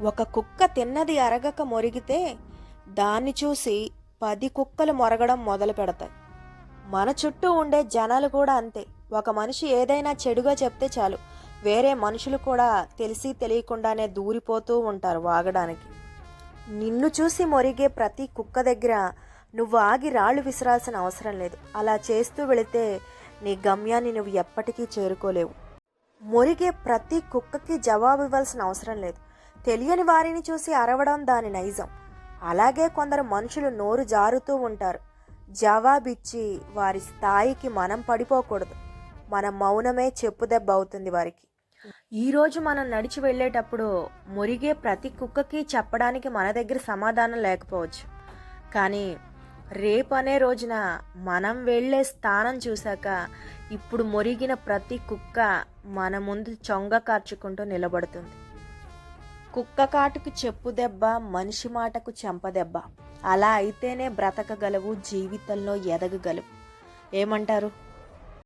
ఒక కుక్క తిన్నది అరగక మొరిగితే దాన్ని చూసి పది కుక్కలు మొరగడం మొదలు పెడతాయి. మన చుట్టూ ఉండే జనాలు కూడా అంతే. ఒక మనిషి ఏదైనా చెడుగా చెప్తే చాలు. వేరే మనుషులు కూడా తెలిసి తెలియకుండానే దూరిపోతూ ఉంటారు వాగడానికి. నిన్ను చూసి మొరిగే ప్రతి కుక్క దగ్గర నువ్వు ఆగి రాళ్ళు విసిరాల్సిన అవసరం లేదు. అలా చేస్తూ వెళితే నీ గమ్యాన్ని నువ్వు ఎప్పటికీ చేరుకోలేవు. మొరిగే ప్రతి కుక్కకి జవాబు ఇవ్వాల్సిన అవసరం లేదు. తెలియని వారిని చూసి అరవడం దాని నైజం. అలాగే కొందరు మనుషులు నోరు జారుతూ ఉంటారు. జవాబిచ్చి వారి స్థాయికి మనం పడిపోకూడదు. మన మౌనమే చెప్పుదెబ్బ అవుతుంది వారికి. ఈరోజు మనం నడిచి వెళ్ళేటప్పుడు మురిగే ప్రతి కుక్కకి చెప్పడానికి మన దగ్గర సమాధానం లేకపోవచ్చు. కానీ రేపు అనే రోజున మనం వెళ్ళే స్థానం చూశాక ఇప్పుడు మురిగిన ప్రతి కుక్క మన ముందు చొంగ కార్చుకుంటూ నిలబడుతుంది. కుక్క కాటుకు చెప్పు దెబ్బ మనిషి మాటకు చెంపదెబ్బ అలా అయితేనే బ్రతకగలవు జీవితంలో ఎదగగలవు. ఏమంటారు?